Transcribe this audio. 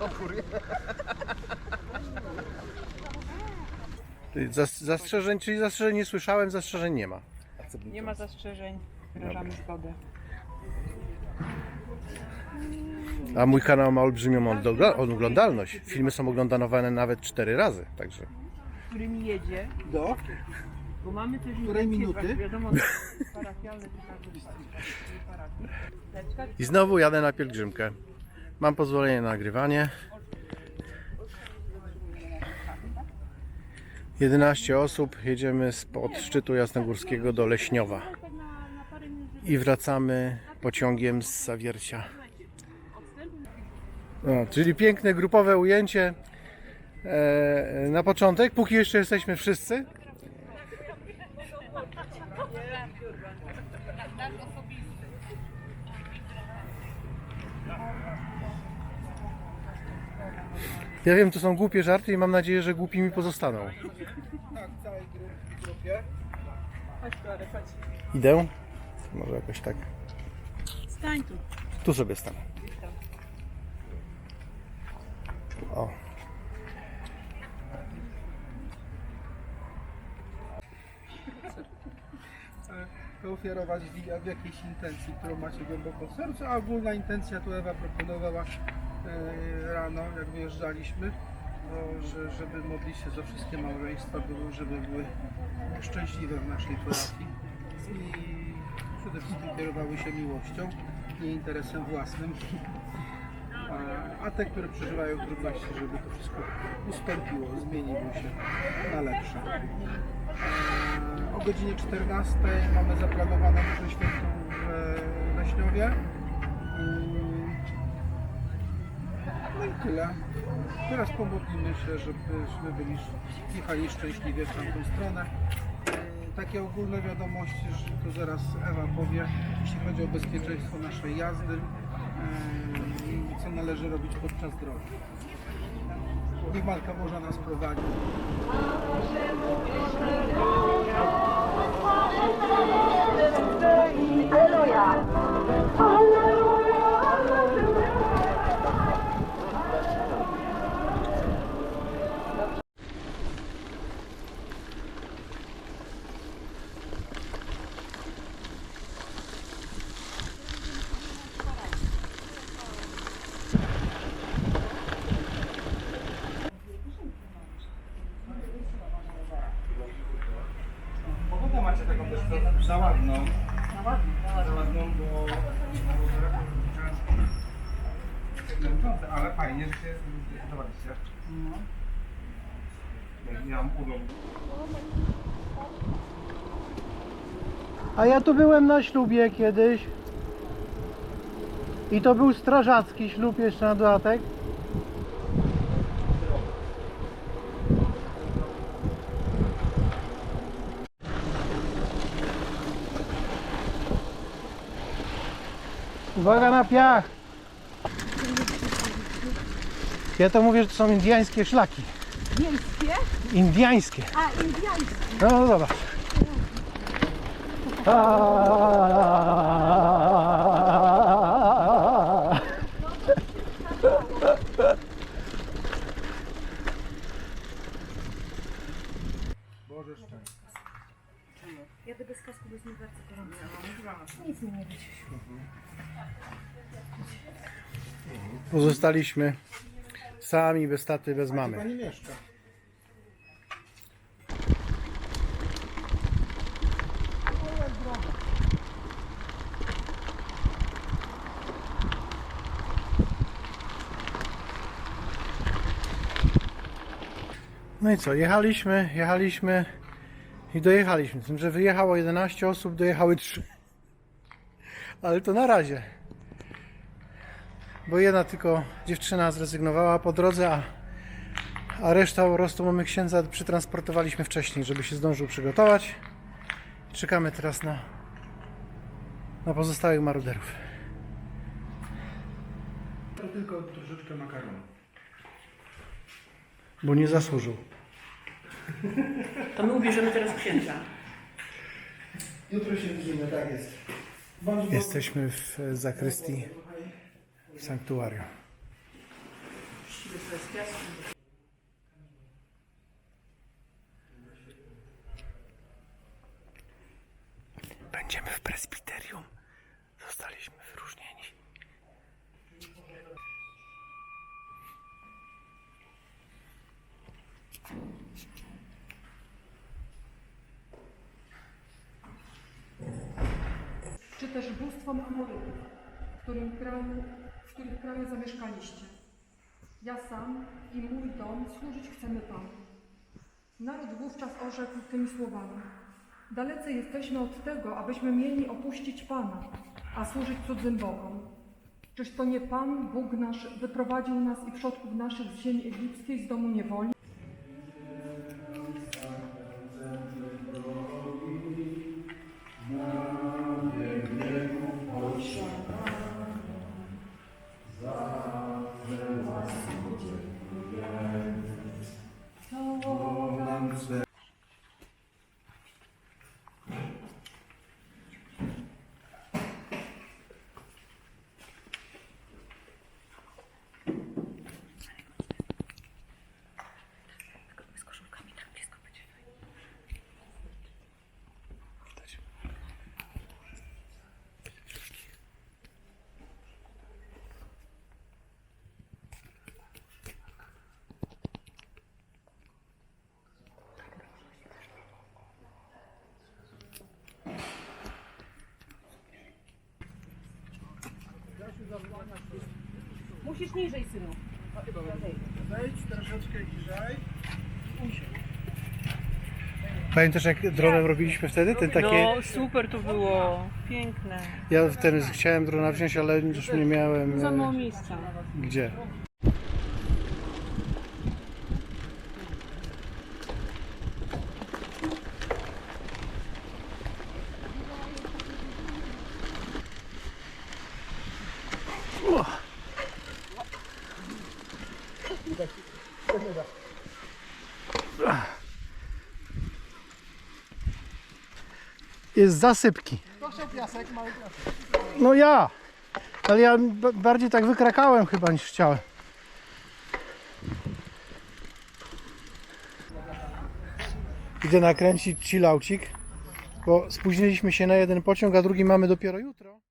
opór. Zas- Zastrzeżeń, czyli zastrzeżeń nie słyszałem, zastrzeżeń nie ma. Nie ma zastrzeżeń. Wyrażamy zgodę. A mój kanał ma olbrzymią oglądalność. Filmy są oglądane nawet cztery razy, także. Którymi jedzie, Do? bo mamy też Której intencje, minuty? tak Wiadomo, parafialne to każdy parafii. Teczka I znowu jadę na pielgrzymkę. Mam pozwolenie na nagrywanie. 11 osób, jedziemy spod szczytu Jasnogórskiego do Leśniowa. I wracamy pociągiem z Zawiercia. No, czyli piękne grupowe ujęcie e, na początek, póki jeszcze jesteśmy wszyscy. Ja wiem, to są głupie żarty i mam nadzieję, że głupimi pozostaną. Tak, w całej gru- grupie. Idę. Może jakoś tak. Stań tu. Tu sobie stanę. O. e, ofiarować w, w jakiejś intencji, którą macie głęboko w sercu, a ogólna intencja tu Ewa proponowała rano, jak wyjeżdżaliśmy, że, żeby modlić się za wszystkie małżeństwa, były, żeby były szczęśliwe w naszej parafii i przede wszystkim kierowały się miłością, nie interesem własnym. A, a te, które przeżywają trudności, żeby to wszystko ustąpiło, zmieniło się na lepsze. E, O godzinie 14 mamy zaplanowaną mszę świętą w Leśniowie. I tyle. Teraz pomodlimy się, żebyśmy byli jechali szczęśliwie w tamtą stronę. E, Takie ogólne wiadomości, że to zaraz Ewa powie, jeśli chodzi o bezpieczeństwo naszej jazdy e, i co należy robić podczas drogi. Niech Matka Boża nas prowadzi. Pogodę też za- za ładną. Za ładną, bo... Męczące, ale fajnie, że się zdecydowaliście. Ja Miałam urlop. A ja tu byłem na ślubie kiedyś. I to był strażacki ślub jeszcze na dodatek. Uwaga na piach! Ja to mówię, że to są indiańskie szlaki. Miejskie? Indiańskie. A, indiańskie. No zobacz. Aaaa. Boże szczęście. Jadę bez kasku, bo jest mi bardzo gorąco. Nic nie będzie. Pozostaliśmy sami, bez taty, bez mamy. pani mieszka? No i co, jechaliśmy, jechaliśmy i dojechaliśmy. Z tym, że wyjechało 11 osób, dojechały 3. Ale to na razie. Bo jedna tylko dziewczyna zrezygnowała po drodze, a, a reszta po prostu mamy księdza przytransportowaliśmy wcześniej, żeby się zdążył przygotować. Czekamy teraz na, na pozostałych maruderów. To tylko troszeczkę makaronu. Bo nie zasłużył. To my ubierzemy teraz księdza. Jutro się widzimy, tak jest. Jesteśmy w zakrystii w sanktuarium. Też bóstwom Amorytów, w którym kraju, w których kraju zamieszkaliście. Ja sam i mój dom służyć chcemy Panu. Naród wówczas orzekł tymi słowami. Dalece jesteśmy od tego, abyśmy mieli opuścić Pana, a służyć cudzym Bogom. Czyż to nie Pan, Bóg nasz, wyprowadził nas i przodków naszych z ziemi egipskiej, z domu niewoli? Musisz niżej, synu. Wejdź troszeczkę niżej. Pamiętasz jak dronem robiliśmy wtedy? Ten takie... No super to było, piękne. Ja ten chciałem drona wziąć, ale już nie miałem Za mało e, miejsca. gdzie. Jest zasypki. No ja. Ale ja bardziej tak wykrakałem chyba niż chciałem. Idę nakręcić chillaucik, bo spóźniliśmy się na jeden pociąg, a drugi mamy dopiero jutro.